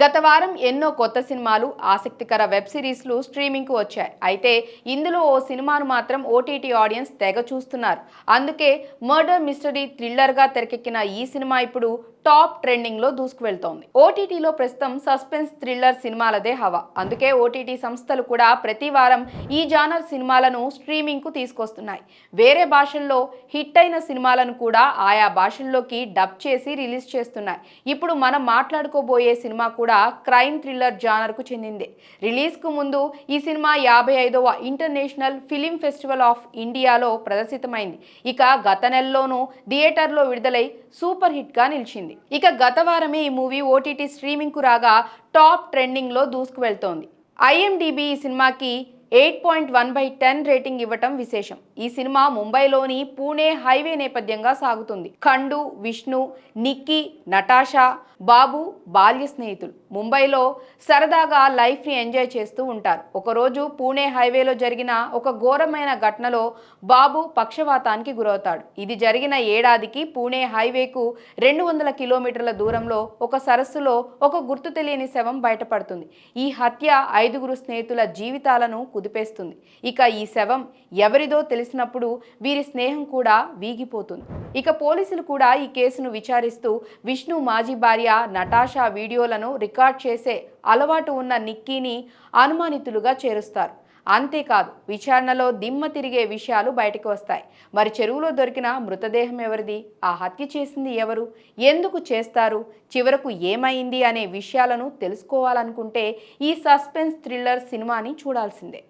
గత వారం ఎన్నో కొత్త సినిమాలు ఆసక్తికర వెబ్ సిరీస్లు స్ట్రీమింగ్కు వచ్చాయి. అయితే ఇందులో ఓ సినిమాను మాత్రం ఓటీటీ ఆడియన్స్ తెగ చూస్తున్నారు. అందుకే మర్డర్ మిస్టరీ థ్రిల్లర్గా తెరకెక్కిన ఈ సినిమా ఇప్పుడు టాప్ ట్రెండింగ్లో దూసుకువెళ్తోంది. ఓటీటీలో ప్రస్తుతం సస్పెన్స్ థ్రిల్లర్ సినిమాలదే హవా. అందుకే ఓటీటీ సంస్థలు కూడా ప్రతి వారం ఈ జానర్ సినిమాలను స్ట్రీమింగ్కు తీసుకొస్తున్నాయి. వేరే భాషల్లో హిట్ అయిన సినిమాలను కూడా ఆయా భాషల్లోకి డబ్ చేసి రిలీజ్ చేస్తున్నాయి. ఇప్పుడు మనం మాట్లాడుకోబోయే సినిమా కూడా కూడా క్రైమ్ థ్రిల్లర్ జానర్కు చెందింది. రిలీజ్కు ముందు ఈ సినిమా యాభై ఐదవ ఇంటర్నేషనల్ ఫిలిం ఫెస్టివల్ ఆఫ్ ఇండియాలో ప్రదర్శితమైంది. ఇక గత నెలలోనూ థియేటర్లో విడుదలై సూపర్ హిట్గా నిలిచింది. ఇక గత వారమే ఈ మూవీ ఓటీటీ స్ట్రీమింగ్కు రాగా టాప్ ట్రెండింగ్లో దూసుకువెళ్తోంది. దూసుకు వెళ్తోంది ఐఎండిబి ఈ సినిమాకి eight point one by ten rating ఇవ్వటం విశేషం. ఈ సినిమా ముంబైలోని పూణే హైవే నేపథ్యంగా సాగుతుంది. ఖండు విష్ణు నిక్కీ నటాషా బాబు బాల్య స్నేహితులు. ముంబైలో సరదాగా లైఫ్ని ఎంజాయ్ చేస్తూ ఉంటారు. ఒకరోజు పూణే హైవేలో జరిగిన ఒక ఘోరమైన ఘటనలో బాబు పక్షవాతానికి గురవుతాడు. ఇది జరిగిన ఏడాదికి పూణే హైవేకు రెండు వందల కిలోమీటర్ల దూరంలో ఒక సరస్సులో ఒక గుర్తు తెలియని శవం బయటపడుతుంది. ఈ హత్య ఐదుగురు స్నేహితుల జీవితాలను కుదిపేస్తుంది. ఇక ఈ శవం ఎవరిదో తెలిసినప్పుడు వీరి స్నేహం కూడా వీగిపోతుంది. ఇక పోలీసులు కూడా ఈ కేసును విచారిస్తూ విష్ణు మాజీ భార్య నటాషా వీడియోలను రికార్డ్ చేసే అలవాటు ఉన్న నిక్కీని అనుమానితులుగా చేరుస్తారు. అంతేకాదు విచారణలో దిమ్మ తిరిగే విషయాలు బయటకు వస్తాయి. మరి చెరువులో దొరికిన మృతదేహం ఎవరిది? ఆ హత్య చేసింది ఎవరు? ఎందుకు చేస్తారు? చివరకు ఏమైంది అనే విషయాలను తెలుసుకోవాలనుకుంటే ఈ సస్పెన్స్ థ్రిల్లర్ సినిమాని చూడాల్సిందే.